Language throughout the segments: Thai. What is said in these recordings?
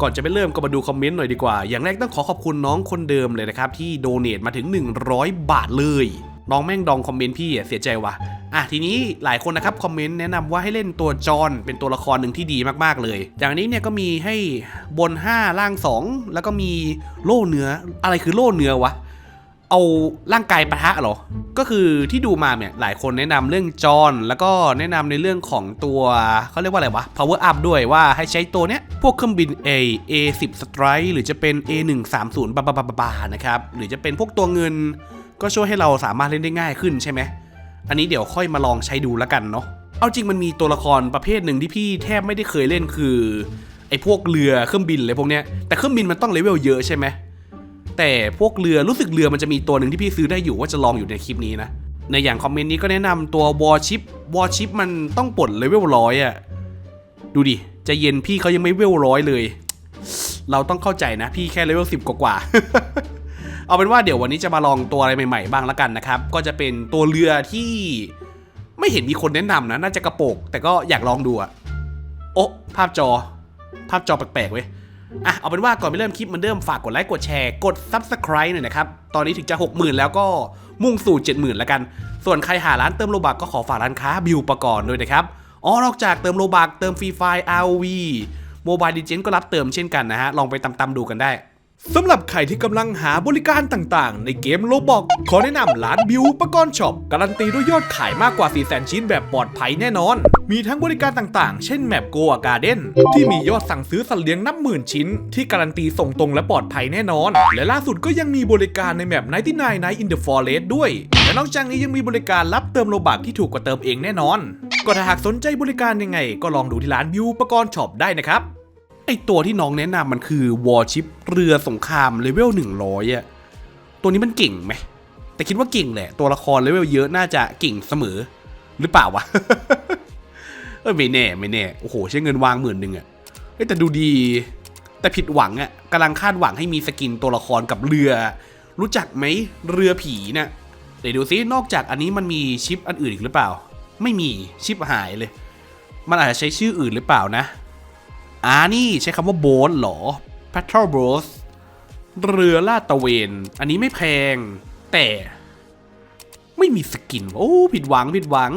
ก่อนจะไปเริ่มก็มาดูคอมเมนต์หน่อยดีกว่า อย่างแรกต้องขอขอบคุณน้องคนเดิมเลยนะครับ ที่โดเนทมาถึง 100 บาทเลย น้องแม่งดองคอมเมนต์พี่เสียใจว่ะอะทีนี้หลายคนนะครับคอมเมนต์แนะนำว่าให้เล่นตัวจอนเป็นตัวละครหนึ่งที่ดีมากๆเลย อย่างนี้เนี่ยก็มีให้บน 5 ล่าง 2 แล้วก็มีโล่เนื้ออะไรคือโล่เนื้อวะ เอาร่างกายปะทะเหรอ ก็คือที่ดูมาเนี่ยหลายคนแนะนำเรื่องจอนแล้วก็แนะนำในเรื่องของตัวเขาเรียกว่าอะไรวะ power up ด้วยว่าให้ใช้ตัวเนี้ย พวกเครื่องบิน A A10 Strike หรือจะเป็น A130 บาบาบาบาบานะครับ หรือจะเป็นพวกตัวเงิน ก็ช่วยให้เราสามารถเล่นได้ง่ายขึ้นใช่ไหม อันนี้เดี๋ยวค่อยมาลองใช้ดูแล้วกันเนาะ เอาจริงมันมีตัวละครประเภทหนึ่งที่พี่แทบไม่ได้เคยเล่นคือไอ้พวกเรือเครื่องบินอะไรพวกเนี้ย แต่เครื่องบินมันต้องเลเวลเยอะใช่ไหม แต่พวกเรือรู้สึกเรือมันจะมีตัวหนึ่งที่พี่ซื้อได้อยู่ว่าจะลองอยู่ในคลิปนี้นะในอย่างคอมเมนต์นี้ก็แนะนำตัววอชิปวอชิปมันต้องปลดเลเวลร้อยอะดูดิจะเย็นพี่เขายังไม่เวลร้อยเลย เราต้องเข้าใจนะพี่แค่เลเวลสิบกว่าเอาเป็นว่าเดี๋ยววันนี้จะมาลองตัวอะไรใหม่ๆบ้างแล้วกันนะครับ ก็จะเป็นตัวเรือที่ไม่เห็นมีคนแนะนำนะ น่าจะกระโปก แต่ก็อยากลองดูอะโอ้ภาพจอ ภาพจอแปลกๆเว้ย อะเอาเป็นว่าก่อนไปเริ่มคลิปเหมือนเดิมฝากกดไลค์กดแชร์กด Subscribe หน่อยนะครับ ตอนนี้ถึงจะ 60,000 แล้วก็มุ่งสู่ 70,000 แล้วกัน ส่วนใครหาร้านเติมโลบักก็ขอฝากร้านค้าบิวประกอบด้วยนะครับอ๋อนอกจากเติมโลบักเติมฟรีไฟล์ ROV โมบายดิเจนก็รับเติมเช่นกันนะฮะลองไปตำๆดูกันได้ สำหรับใครที่กำลังหาบริการต่างๆ ในเกมโลบอกขอแนะนำร้านบิวปกรณ์ช็อป การันตีด้วยยอดขายมากกว่า 4 0 0 0 0 ชิ้นแบบปลอดภัยแน่นอน มีทั้งบริการต่างๆ เช่นแมปโกอาการ์เด้นที่มียอดสั่งซื้อสัตว์เลี้ยงนับหมื่นชิ้น ที่การันตีส่งตรงและปลอดภัยแน่นอน และล่าสุดก็ยังมีบริการในแมป99 Night in the Forest ด้วย และนอกจากนี้ยังมีบริการรับเติมโลบักที่ถูกกว่าเติมเองแน่นอน ก็ถ้าหากสนใจบริการยังไง ก็ลองดูที่ร้านบิวปกรณ์ช็อปได้นะครับ ไอตัวที่น้องแนะนำมันคือวอร์ชิปเรือสงครามเลเวล100อะตัวนี้มันเก่งไหม แต่คิดว่าเก่งแหละ ตัวละครเลเวลเยอะน่าจะเก่งเสมอ หรือเปล่าวะ เออไม่แน่ไม่แน่ โอ้โห ใช้เงินวางหมื่นหนึ่งอะแต่ดูดี แต่ผิดหวังอะกำลังคาดหวังให้มีสกินตัวละครกับเรือ รู้จักไหมเรือผีเนะ่ะเดี๋ยวดูซินอกจากอันนี้มันมีชิปอันอื่นอีกหรือเปล่า ไม่มีชิปหายเลย มันอาจจะใช้ชื่ออื่นหรือเปล่านะ อ่านี่ใช้คำว่าโบ๊ทเหรอ Patrol b o s เรือลาดตะเวน อันนี้ไม่แพง แต่ไม่มีสกิน โอ้ผิดหวังผิดหวัง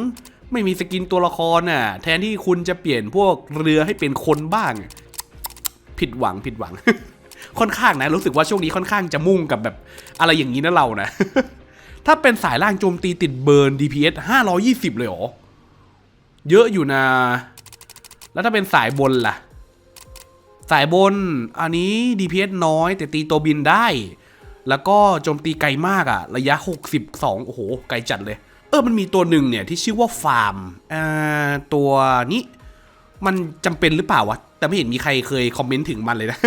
ไม่มีสกินตัวละครน่ะ แทนที่คุณจะเปลี่ยนพวกเรือให้เป็นคนบ้าง ผิดหวังผิดหวัง ค่อนข้างนะ รู้สึกว่าช่วงนี้ค่อนข้างจะมุ่งกับแบบอะไรอย่างนี้นะเรานะ ถ้าเป็นสายล่างโจมตีติดเบิร์น DPS 520 เลยหรอ เยอะอยู่นะ แล้วถ้าเป็นสายบนล่ะ สายบนอันนี้ DPS น้อย แต่ตีตัวบินได้ แล้วก็โจมตีไกลมากอะระยะ 62 โอ้โห ไกลจัดเลย เออมันมีตัวหนึ่งเนี่ย ที่ชื่อว่าฟาร์มอ่าตัวนี้ มันจำเป็นหรือเปล่าวะ แต่ไม่เห็นมีใครเคยคอมเมนต์ถึงมันเลยนะ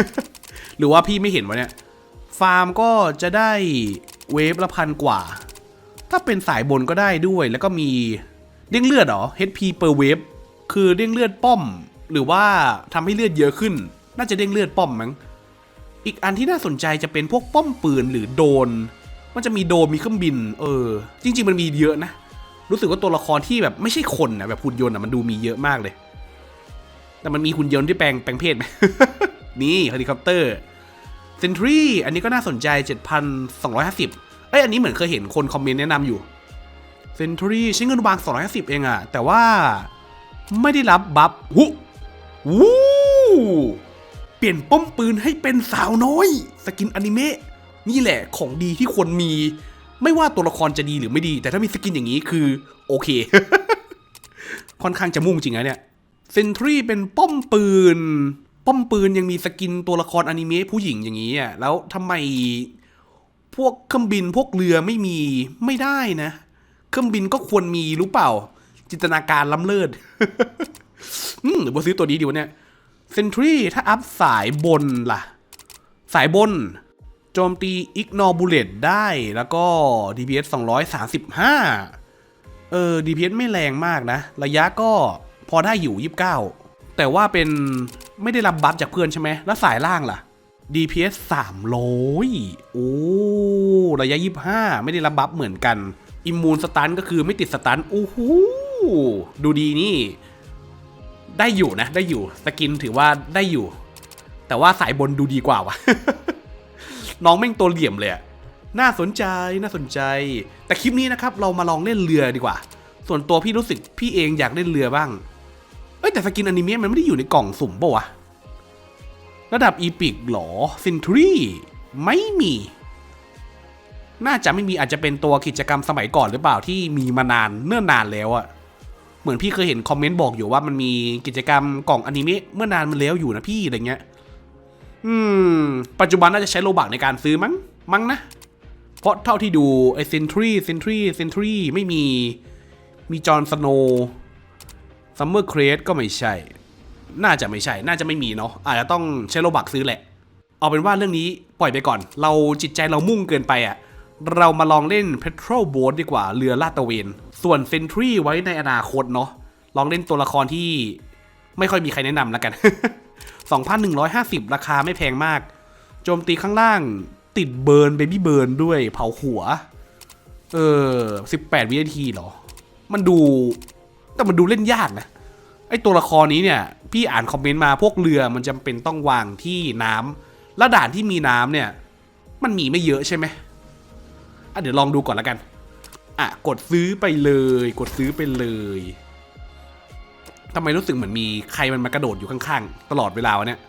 หรือว่าพี่ไม่เห็นวะเนี่ย ฟาร์มก็จะได้เวฟละพันกว่า ถ้าเป็นสายบนก็ได้ด้วย แล้วก็มีเด้งเลือดเหรอ HP per wave คือเด้งเลือดป้อม หรือว่าทำให้เลือดเยอะขึ้น น่าจะเด้งเลือดป้อมมั้ง อีกอันที่น่าสนใจจะเป็นพวกป้อมปืนหรือโดน มันจะมีโดนมีเครื่องบิน เออ จริง ๆ มันมีเยอะนะ รู้สึกว่าตัวละครที่แบบไม่ใช่คนนะแบบหุ่นยนต์อะมันดูมีเยอะมากเลย แต่มันมีหุ่นยนต์ที่แปลงแปลงเพศไหมนี่เฮลิคอปเตอร์เซนทรีอันนี้ก็น่าสนใจ 7,250 เอ้ย อันนี้เหมือนเคยเห็นคนคอมเมนต์แนะนำอยู่เซนทรีใช้เงินวาง 250 เองอะแต่ว่าไม่ได้รับบัฟหูวู้ ปลี่ยนป้อมปืนให้เป็นสาวน้อย สกินอนิเมะนี่แหละของดีที่ควรมี ไม่ว่าตัวละครจะดีหรือไม่ดี แต่ถ้ามีสกินอย่างนี้คือ โอเค ค่อนข้างจะมุ่งจริงนะเนี่ยเซนทรีเป็นป้อมปืน ป้อมปืนยังมีสกินตัวละครอนิเมะผู้หญิงอย่างนี้อะแล้วทำไมพวกเครื่องบินพวกเรือไม่มีไม่ได้นะ เครื่องบินก็ควรมีรู้เปล่า จินตนาการล้ำเลิศ อืมหรือว่าซื้อตัวนี้ดีวะเนี่ย เซนทรีถ้าอัพสายบนล่ะ สายบน โจมตี ignore bullet ได้แล้วก็ DPS 235 เออ DPS ไม่แรงมากนะ ระยะก็พอได้อยู่ 29 แต่ว่าเป็นไม่ได้รับบัฟจากเพื่อนใช่ไหม แล้วสายล่างล่ะ DPS 300 โอ้ ระยะ 25 ไม่ได้รับบัฟเหมือนกัน อิมมูนสตันก็คือไม่ติดสตันโอ้โหดูดีนี่ ได้อยู่นะ ได้อยู่สกินถือว่าได้อยู่ แต่ว่าสายบนดูดีกว่าวะน้องแม่งตัวเหลี่ยมเลยอะน่าสนใจน่าสนใจ แต่คลิปนี้นะครับ เรามาลองเล่นเรือดีกว่า ส่วนตัวพี่รู้สึกพี่เองอยากเล่นเรือบ้างเอ้ยแต่สกินอนิเมะมันไม่ได้อยู่ในกล่องสุ่มปะวะระดับอีพิกหรอซินทรีไม่มี น่าจะไม่มีอาจจะเป็นตัวกิจกรรมสมัยก่อนหรือเปล่าที่มีมานานเนิ่นนานแล้วอะ เหมือนพี่เคยเห็นคอมเมนต์บอกอยู่ว่ามันมีกิจกรรมกล่องอนิเมะเมื่อนานมาแล้วอยู่นะพี่อะไรเงี้ย อืม ปัจจุบันน่าจะใช้โลบักในการซื้อมั้ง มั้งนะ เพราะเท่าที่ดูไอเซนทรีเซนทรีเซนทรีไม่มี มีจอห์นสโนซัมเมอร์เครสก็ไม่ใช่ น่าจะไม่ใช่ น่าจะไม่มีเนาะ อาจจะต้องใช้โลบักซื้อแหละ เอาเป็นว่าเรื่องนี้ปล่อยไปก่อน เราจิตใจเรามุ่งเกินไปอะเรามาลองเล่น Petrol Boat ดีกว่า เรือลาดตะเวน ส่วน Sentry ไว้ในอนาคตเนาะลองเล่นตัวละครที่ไม่ค่อยมีใครแนะนำแล้วกัน 2,150 ราคาไม่แพงมาก โจมตีข้างล่างติดเบิร์นเบบี้เบิร์นด้วยเผาหัว เออ 18 วินาทีเหรอ มันดู แต่มันดูเล่นยากนะ ไอตัวละครนี้เนี่ย พี่อ่านคอมเมนต์มาพวกเรือมันจำเป็นต้องวางที่น้ำแล้วด่านที่มีน้ำเนี่ย มันมีไม่เยอะใช่ไหมอะเดี๋ยวลองดูก่อนแล้วกัน อะกดซื้อไปเลย กดซื้อไปเลยทำไมรู้สึกเหมือนมีใครมันมากระโดดอยู่ข้างๆ ตลอดเวลาวะเนี่ย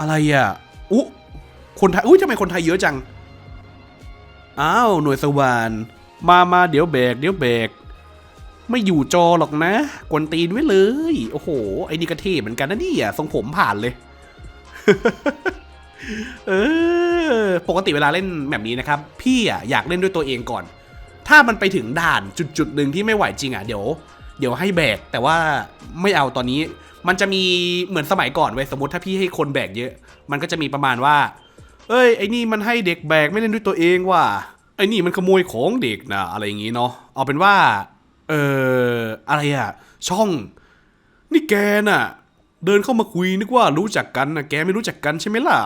อะไรอะอุ๊คนไทยอุ้ยทำไมคนไทยเยอะจัง อ้าว หน่วยสวานมามาเดี๋ยวแบก เดี๋ยวแบก ไม่อยู่จอหรอกนะ กวนตีนไว้เลย โอ้โห ไอ้นี่กระเทเหมือนกันนะนี่ยทรงผมผ่านเลย เออ ปกติเวลาเล่นแบบนี้นะครับ พี่อะอยากเล่นด้วยตัวเองก่อน ถ้ามันไปถึงด่านจุดจุดหนึ่งที่ไม่ไหวจริงอะเดี๋ยว เดี๋ยวให้แบก แต่ว่าไม่เอาตอนนี้ มันจะมีเหมือนสมัยก่อนเว้ยสมมติถ้าพี่ให้คนแบกเยอะ มันก็จะมีประมาณว่า เอ้ยไอ้นี่มันให้เด็กแบกไม่เล่นด้วยตัวเองว่ะไอ้นี่มันขโมยของเด็กนะอะไรอย่างงี้เนาะเอาเป็นว่า เอออะไรอะช่อง นี่แกน่ะ เดินเข้ามาคุยนึกว่ารู้จักกันนะแกไม่รู้จักกันใช่ไหมล่ะ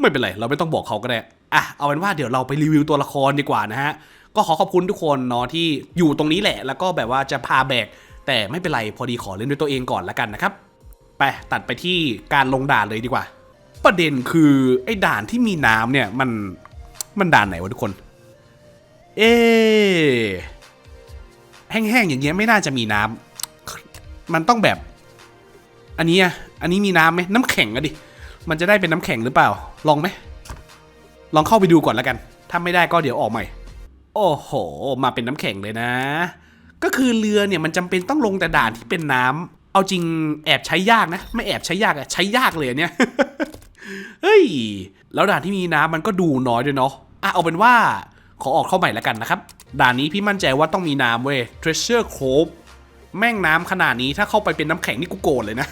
ไม่เป็นไร เราไม่ต้องบอกเขาก็ได้อะเอาเป็นว่าเดี๋ยวเราไปรีวิวตัวละครดีกว่านะฮะ ก็ขอขอบคุณทุกคนเนาะที่อยู่ตรงนี้แหละ แล้วก็แบบว่าจะพาแบก แต่ไม่เป็นไรพอดีขอเล่นด้วยตัวเองก่อนละกันนะครับ ไปตัดไปที่การลงด่านเลยดีกว่า ประเด็นคือไอ้ด่านที่มีน้ำเนี่ยมันมันด่านไหนวะทุกคน เอ๊ะแห้งๆอย่างเงี้ยไม่น่าจะมีน้ำมันต้องแบบ อันนี้อะอันนี้มีน้ำไหมน้ำแข็งอะดิมันจะได้เป็นน้ำแข็งหรือเปล่า ลองไหมลองเข้าไปดูก่อนแล้วกัน ถ้าไม่ได้ก็เดี๋ยวออกใหม่ โอ้โห มาเป็นน้ำแข็งเลยนะ ก็คือเรือเนี่ยมันจำเป็นต้องลงแต่ด่านที่เป็นน้ำเอาจริงแอบใช้ยากนะ ไม่แอบใช้ยากอะใช้ยากเลยเนี่ย เฮ้ย แล้วด่านที่มีน้ำมันก็ดูน้อยด้วยเนาะ อะเอาเป็นว่าขอออกเข้าใหม่แล้วกันนะครับ ด่านนี้พี่มั่นใจว่าต้องมีน้ำเว้ย Treasure Cove แม่งน้ำขนาดนี้ถ้าเข้าไปเป็นน้ำแข็งนี่กูโกรธเลยนะ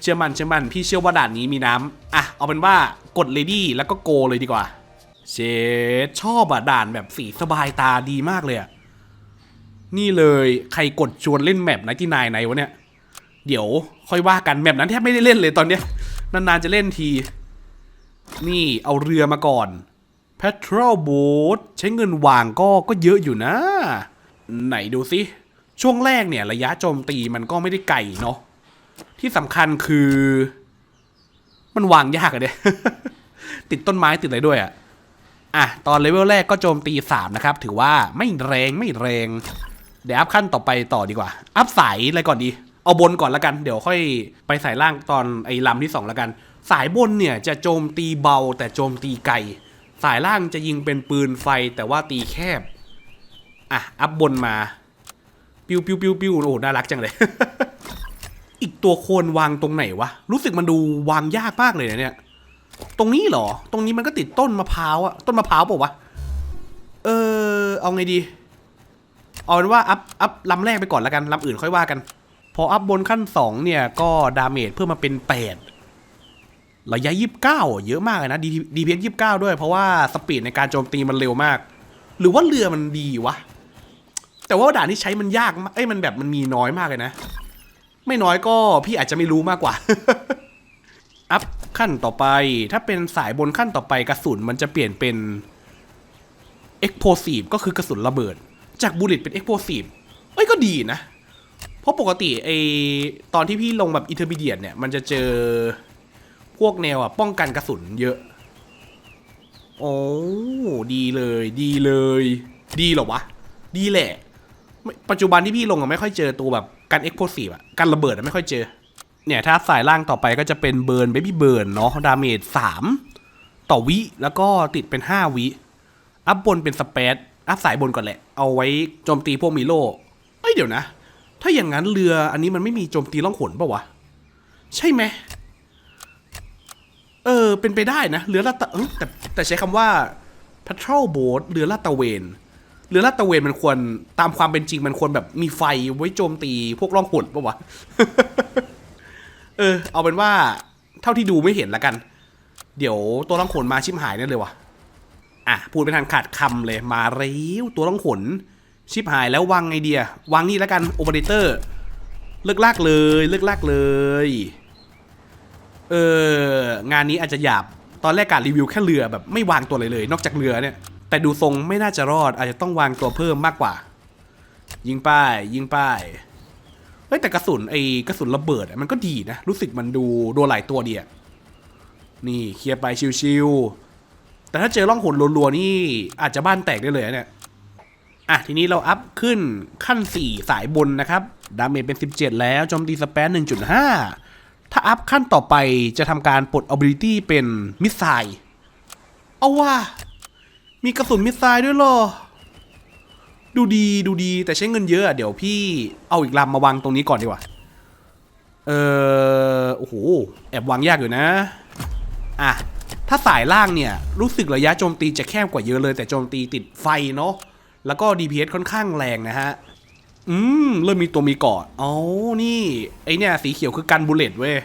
เชื่อมันเชื่อมันพี่เชื่อว่าด่านนี้มีน้ำอะเอาเป็นว่ากด Lady แล้วก็โกเลยดีกว่า เชดชอบอะด่านแบบสีสบายตาดีมากเลยอะนี่เลยใครกดชวนเล่นแมปไนที่นายไหนวะเนี่ย เดี๋ยวค่อยว่ากันแมปนั้นแทบไม่ได้เล่นเลยตอนเนี้ยนานๆจะเล่นที นี่เอาเรือมาก่อน Petrol Boat ใช้เงินวางก็ก็เยอะอยู่นะ ไหนดูสิ ช่วงแรกเนี่ยระยะโจมตีมันก็ไม่ได้ไกลเนาะที่สำคัญคือ มันวางยากอะเด้ติดต้นไม้ติดอะไรด้วยอะ อะ ตอนเลเวลแรกก็โจมตี 3 นะครับ ถือว่าไม่แรงไม่แรง เดี๋ยวอัพขั้นต่อไปต่อดีกว่า อัพสายอะไรก่อนดี เอาบนก่อนละกัน เดี๋ยวค่อยไปสายล่างตอนไอ้ลำที่2ละกัน สายบนเนี่ยจะโจมตีเบาแต่โจมตีไกล สายล่างจะยิงเป็นปืนไฟแต่ว่าตีแคบ อะ อัพบนมา ปิวปิวปิวปิวโอ้โหน่ารักจังเลย อีกตัวโคนวางตรงไหนวะ รู้สึกมันดูวางยากมากเลยเนี่ย ตรงนี้เหรอ ตรงนี้มันก็ติดต้นมะพร้าวอะต้นมะพร้าวปล่าวะ เออ เอาไงดี เอาเป็นว่าอัพ อัพลำแรกไปก่อนแล้วกันลำอื่นค่อยว่ากัน พออัพบนขั้นสองเนี่ย ก็ดาเมจเพิ่มมาเป็นแปดระยะยี่สิบเก้าเยอะมากเลยนะ ดีดีพีเอยี่สิบเก้าด้วย เพราะว่าสปีดในการโจมตีมันเร็วมาก หรือว่าเรือมันดีวะ แต่ว่าด่านที่ใช้มันยากมากเอ้ย มันแบบมันมีน้อยมากเลยนะ ไม่น้อยก็พี่อาจจะไม่รู้มากกว่า ขั้นต่อไป ถ้าเป็นสายบนขั้นต่อไปกระสุนมันจะเปลี่ยนเป็น explosive ก็คือกระสุนระเบิด จากบูเลตเป็น explosive เอ้ยก็ดีนะ เพราะปกติไอตอนที่พี่ลงแบบ intermediate เนี่ย มันจะเจอพวกแนวอะป้องกันกระสุนเยอะ โอ้ดีเลย ดีเลย ดีเหรอวะ ดีแหละ ปัจจุบันที่พี่ลงอะไม่ค่อยเจอตัวแบบการเอ็กโพสีอะการระเบิดอะไม่ค่อยเจอ เนี่ยถ้าสายล่างต่อไปก็จะเป็นเบิร์นเบบี้เบิร์นเนาะดาเมจสามต่อวิ แล้วก็ติดเป็นห้าวิ อัพบนเป็นสเปซอัพสายบนก่อนแหละ เอาไว้โจมตีพวกมิโลเอ้ยเดี๋ยวนะ ถ้าอย่างนั้นเรืออันนี้มันไม่มีโจมตีล่องหนปะวะ ใช่ไหมเออ เป็นไปได้นะ เรือลาดตะเอ้ยแต่แต่ใช้คำว่า patrol boat เรือลาดตะเวน เรือลาดตะเวนมันควรตามความเป็นจริงมันควรแบบมีไฟไว้โจมตีพวกล่องหนปะวะ ออ เอาเป็นว่าเท่าที่ดูไม่เห็นละกัน เดี๋ยวตัวล่องหนมาชิมหายแน่เลยวะอะพูดไปทางขาดคำเลยมาเร็วตัวล่องหนชิบหายแล้ววางไงเดียวางนี่ล้วกันโอเปอเรเตอร์ เลิกลากเลยเลิกลากเลยเอองานนี้อาจจะหยาบตอนแรกการรีวิวแค่เรือแบบไม่วางตัวเลยเลย นอกจากเรือเนี่ย แต่ดูทรงไม่น่าจะรอดอาจจะต้องวางตัวเพิ่มมากกว่า ยิงป้ายยิงป้าย ฮ้ยแต่กระสุนไอ้กระสุนระเบิดมันก็ดีนะ รู้สึกมันดูโดนหลายตัวดีอะนี่เคลียร์ไปชิวๆแต่ถ้าเจอร่องหนรัวๆนี่อาจจะบ้านแตกได้เลยเนี่ยอะทีนี้เราอัพขึ้นขั้น 4 สายบนนะครับดาเมจเป็น 17 แล้วโจมตีสเปน1.5 ถ้าอัพขั้นต่อไปจะทำการปลด ability เป็นมิสไซล์เอาว่ามีกระสุนมิสไซล์ด้วยหรอ ดูดีดูดีแต่ใช้เงินเยอะอะเดี๋ยวพี่เอาอีกลำมาวางตรงนี้ก่อนดีกว่า เออโอ้โหแอบวางยากอยู่นะ อะ ถ้าสายล่างเนี่ย รู้สึกระยะโจมตีจะแคบกว่าเยอะเลย แต่โจมตีติดไฟเนาะแล้วก็ DPS ค่อนข้างแรงนะฮะ อืม เริ่มมีตัวมีกาะอ๋อนี่ ไอเนี่ยสีเขียวคือกันบูเลตเว้ย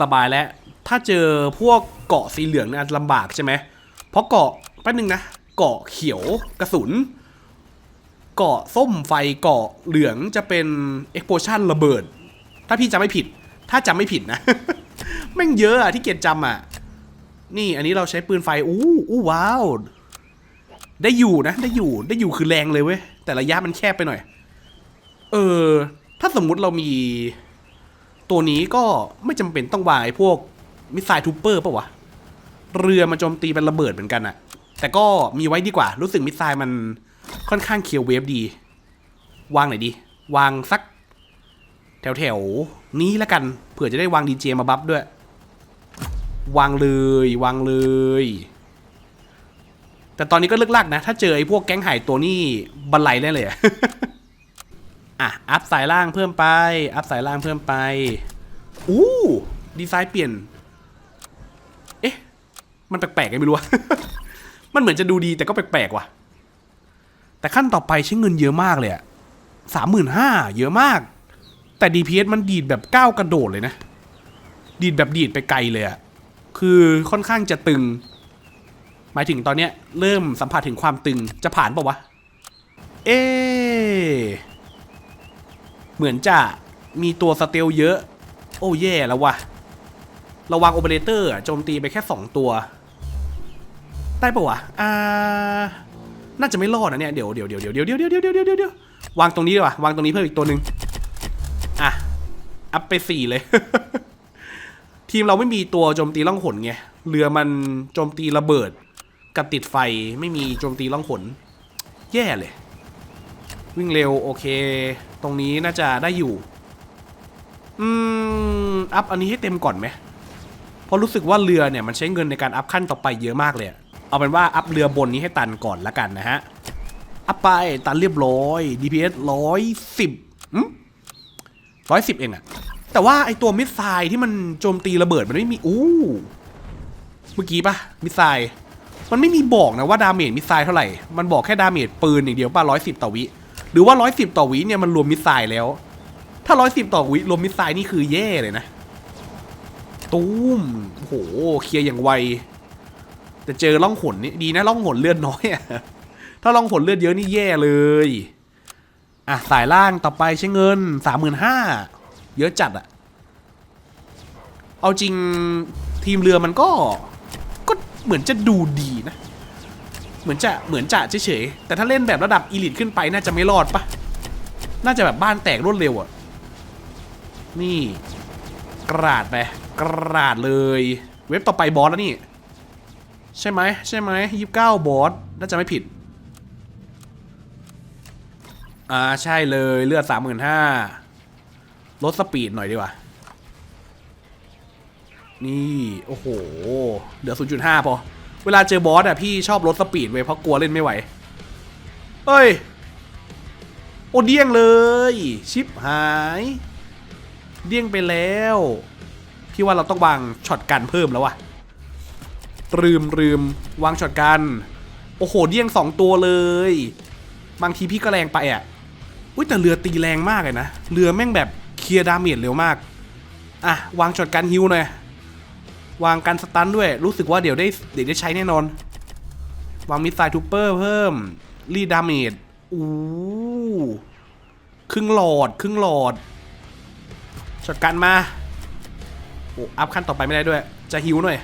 สบายแล้ว ถ้าเจอพวกเกาะสีเหลืองเนี่ยลำบากใช่ไหมเพราะเกาะแป๊บนึงนะ เกาะเขียวกระสุน เกาะส้มไฟเกาะเหลืองจะเป็น explosion ระเบิด ถ้าพี่จำไม่ผิด ถ้าจำไม่ผิดนะ แม่งเยอะอะที่เกียรจำอะนี่อันนี้เราใช้ปืนไฟ อู้อู้ว้าว ได้อยู่นะ ได้อยู่ได้อยู่คือแรงเลยเว้ย แต่ระยะมันแคบไปหน่อย เออ ถ้าสมมุติเรามี ตัวนี้ก็ไม่จำเป็นต้องวางไอ้พวกมิสไซล์ทูเปอร์ป่ะวะ เรือมันโจมตีเป็นระเบิดเหมือนกันอะแต่ก็มีไว้ดีกว่า รู้สึกมิสไซล์มัน ค่อนข้างเคียวเวฟดี วางไหนดี วางสัก แถวแถวๆนี้แล้วกัน เผื่อจะได้วางดีเจมาบัฟด้วย วางเลย วางเลย แต่ตอนนี้ก็เลิกลักนะ ถ้าเจอไอ้พวกแก๊งไห่ตัวนี้บันไลได้เลยอะอะ อัพสายล่างเพิ่มไป อัพสายล่างเพิ่มไป อู้ดีไซน์เปลี่ยน เอ๊ะ มันแปลกๆไงไม่รู้มันเหมือนจะดูดีแต่ก็แปลกๆว่ะ แต่ขั้นต่อไปใช้เงินเยอะมากเลยอะสามหมื่นห้าเยอะมาก แต่ DPS มันดีดแบบก้าวกระโดดเลยนะ ดีดแบบดีดไปไกลเลยอะคือค่อนข้างจะตึง หมายถึงตอนเนี้ยเริ่มสัมผัสถึงความตึงจะผ่านปล่าวะ เอ๊ะเหมือนจะมีตัวสเตลเยอะ โอ้แย่แล้ววะระวังโอเปอเรเตอร์อะโจมตีไปแค่ 2 ตัว ได้ปะวะ อ่า น่าจะไม่รอดนะเนี่ยเดี๋ยวเดี๋ยวเดี๋ยวเดี๋ยวเดี๋ยวเดี๋ยวเดี๋ยวเดี๋ยวเดี๋ยวเดี๋ยวววางตรงนี้ดีกว่าวางตรงนี้เพิ่มอีกตัวหนึ่งอะอัพไปสี่เลย ทีมเราไม่มีตัวโจมตีล่องหนไงเรือมันโจมตีระเบิดกับติดไฟไม่มีโจมตีล่องหนแย่เลย วิ่งเร็วโอเค ตรงนี้น่าจะได้อยู่อืมอัพอันนี้ให้เต็มก่อนไหมเพราะรู้สึกว่าเรือเนี่ยมันใช้เงินในการอัพขั้นต่อไปเยอะมากเลยอะ เอาเป็นว่าอัพเรือบนนี้ให้ตันก่อนละกันนะฮะ อัพไปตันเรียบร้อย DPS ร้อยสิบร้อยสิบเองอะแต่ว่าไอตัวมิสไซล์ที่มันโจมตีระเบิดมันไม่มี อู้ เมื่อกี้ปะมิสไซล์มันไม่มีบอกนะว่าดาเมจมิสไซล์เท่าไหร่ มันบอกแค่ดาเมจปืนอย่างเดียวป่ะร้อยสิบต่อวิ หรือว่าร้อยสิบต่อวิเนี่ยมันรวมมิสไซล์แล้ว ถ้าร้อยสิบต่อวิรวมมิสไซล์นี่คือแย่เลยนะ ตูมโอ้โหเคลียร์อย่างไว แต่เจอล่องหนนี่ดีนะล่องหนเลือดน้อยอะถ้าล่องหนเลือดเยอะนี่แย่เลยอะสายล่างต่อไปใช้เงินสามหมื่นห้าเยอะจัดอะเอาจริงทีมเรือมันก็ก็เหมือนจะดูดีนะ เหมือนจะเหมือนจะเฉยๆแต่ถ้าเล่นแบบระดับอีลิทขึ้นไปน่าจะไม่รอดปะน่าจะแบบบ้านแตกรวดเร็วอะนี่ กราดไปกราดเลย เว็บต่อไปบอสแล้วนี่ ใช่ไหมใช่ไหมยี่สิบเก้าบอสน่าจะไม่ผิด อ่า ใช่เลยเลือดสามหมื่นห้าลดสปีดหน่อยดีกว่า นี่ โอ้โห เหลือ 0.5 พอ เวลาเจอบอสอะพี่ชอบลดสปีดไว้เพราะกลัวเล่นไม่ไหว เฮ้ย โอเดี้ยงเลย ชิปหาย เดี้ยงไปแล้ว พี่ว่าเราต้องวางช็อตกันเพิ่มแล้วว่ะ ลืมลืมวางช็อตกัน โอ้โหเดี้ยงสองตัวเลย บางทีพี่ก็แรงไปอะอุ้ยแต่เรือตีแรงมากเลยนะ เรือแม่งแบบเคลียร์ดาเมจเร็วมาก อะ วางช็อตกันฮิวหน่อย วางกันสตันด้วย รู้สึกว่าเดี๋ยวได้เดี๋ยวได้ใช้แน่นอน วางมิสไซล์ทูเปอร์เพิ่ม รีดาเมจอู้ครึ่งหลอด ครึ่งหลอดช็อตกันมา โอ้ อัพขั้นต่อไปไม่ได้ด้วย จะฮิวหน่อย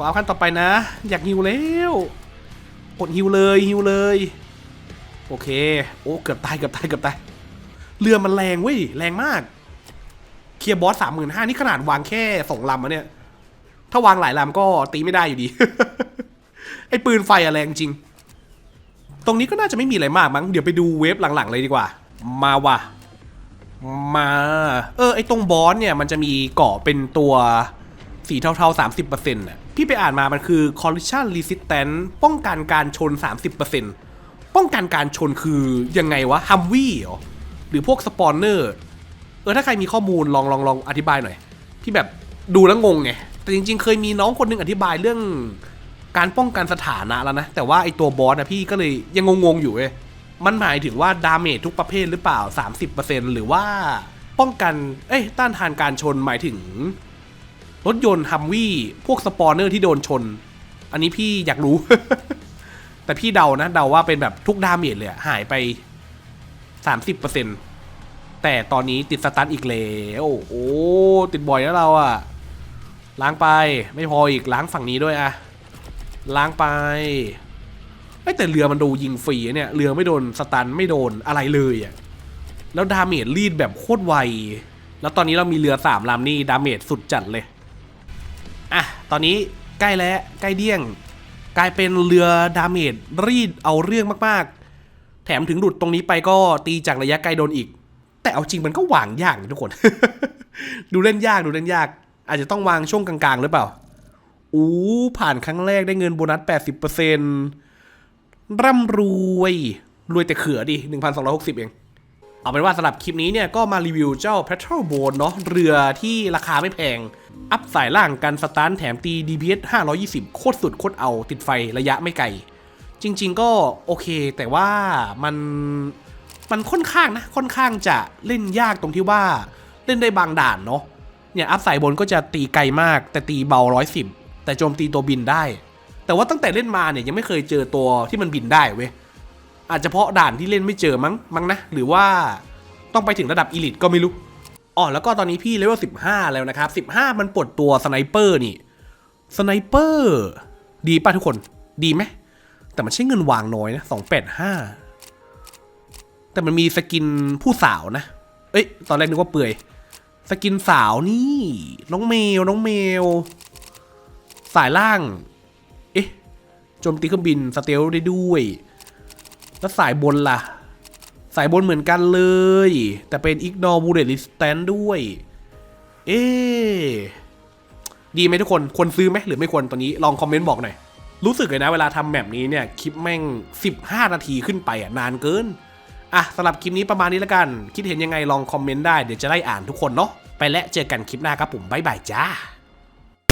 ขอเอัพขั้นต่อไปนะ อยากฮิวแล้ว กดฮิวเลยฮิวเลย โอเค โอ้เกือบตายเกือบตายเกือบตาย เรือมันแรงเว้ยแรงมาก เคลียร์บอสสามหมื่นห้านี่ขนาดวางแค่สองลำอะเนี่ย ถ้าวางหลายลำก็ตีไม่ได้อยู่ดี ไอ้ปืนไฟอะแรงจริง ตรงนี้ก็น่าจะไม่มีอะไรมากมั้ง เดี๋ยวไปดูเวฟหลังๆเลยดีกว่า มาว่ะ มา เออไอ้ตรงบอสเนี่ยมันจะมีเกาะเป็นตัวสีเทาๆ30%น่ะ พี่ไปอ่านมามันคือ collision resistant ป้องกันการชน 30%ป้องกันการชนคือยังไงวะฮัมวี่หรอ หรือพวกสปอนเนอร์ เออถ้าใครมีข้อมูลลองลองลองอธิบายหน่อยพี่แบบดูแล้วงงไง แต่จริง ๆ เคยมีน้องคนหนึงอธิบายเรื่องการป้องกันสถานะแล้วนะ แต่ว่าไอตัวบอสนะพี่ก็เลยยังงงๆอยู่เว้ยมันหมายถึงว่าดาเมจทุกประเภทหรือเปล่า 30%หรือว่าป้องกัน เอ้ย ต้านทานการชนหมายถึง รถยนต์ฮัมวี่พวกสปอนเนอร์ที่โดนชน อันนี้พี่อยากรู้ แต่พี่เดานะ เดาว่าเป็นแบบทุกดาเมจเลยหายไป 30%แต่ตอนนี้ติดสตันอีกแล้วโอ้ติดบ่อยแล้วเราอะล้างไปไม่พออีกล้างฝั่งนี้ด้วยอะล้างไปเอ้ยแต่เรือมันดูยิงฟรีเนี่ยเรือไม่โดนสตันไม่โดนอะไรเลยอะแล้วดาเมจรีดแบบโคตรไว แล้วตอนนี้เรามีเรือสามลำนี่ดาเมจสุดจัดเลย อะ ตอนนี้ใกล้แล้วใกล้เดี้ยง กลายเป็นเรือดาเมจรีดเอาเรื่องมากๆ แถมถึงหลุดตรงนี้ไปก็ตีจากระยะไกลโดนอีก แต่เอาจริงมันก็วางยากทุกคน ดูเล่นยากดูเล่นยาก อาจจะต้องวางช่วงกลาง ๆ หรือเปล่า อู้ผ่านครั้งแรกได้เงินโบนัส 80%ร่ำรวย รวยแต่เขือดิ 1,260 เองเอาเป็นว่าสำหรับคลิปนี้เนี่ยก็มารีวิวเจ้า Petrol Boat เนาะเรือที่ราคาไม่แพง อัพสายล่างกันสตาร์ทแถมตี DPS 520 โคตรสุดโคตรเอาติดไฟระยะไม่ไกล จริง ๆ ก็โอเค แต่ว่ามันมันค่อนข้างนะ ค่อนข้างจะเล่นยากตรงที่ว่าเล่นได้บางด่านเนาะเนี่ยอัพสายบนก็จะตีไกลมาก แต่ตีเบา 110 แต่โจมตีตัวบินได้ แต่ว่าตั้งแต่เล่นมาเนี่ยยังไม่เคยเจอตัวที่มันบินได้เว้ยอาจจะเพราะด่านที่เล่นไม่เจอมั้งมั้งนะหรือว่าต้องไปถึงระดับอีลิตก็ไม่รู้ อ๋อแล้วก็ตอนนี้พี่เลเวล15แล้วนะครับ15มันปลดตัวสไนเปอร์นี่สไนเปอร์ดีป่ะทุกคนดีไหมแต่มันใช้เงินวางน้อยนะ285แต่มันมีสกินผู้สาวนะ เอ้ย ตอนแรกนึกว่าเปื่อย สกินสาวนี่ น้องเมล น้องเมล สายล่าง เอ๊ะ โจมตีเครื่องบิน สเตลได้ด้วย แล้วสายบนล่ะ สายบนเหมือนกันเลย แต่เป็น ignore bullet resistance ด้วย เอ๊ดีไหมทุกคน ควรซื้อไหมหรือไม่ควรตอนนี้ลองคอมเมนต์บอกหน่อย รู้สึกเลยนะเวลาทำแบบนี้เนี่ย คลิปแม่ง 15 นาทีขึ้นไปอะ นานเกิน อะสำหรับคลิปนี้ประมาณนี้แล้วกัน คิดเห็นยังไงลองคอมเมนต์ได้เดี๋ยวจะได้อ่านทุกคนเนาะไปและเจอกันคลิปหน้าครับผมบ๊ายบายจ้า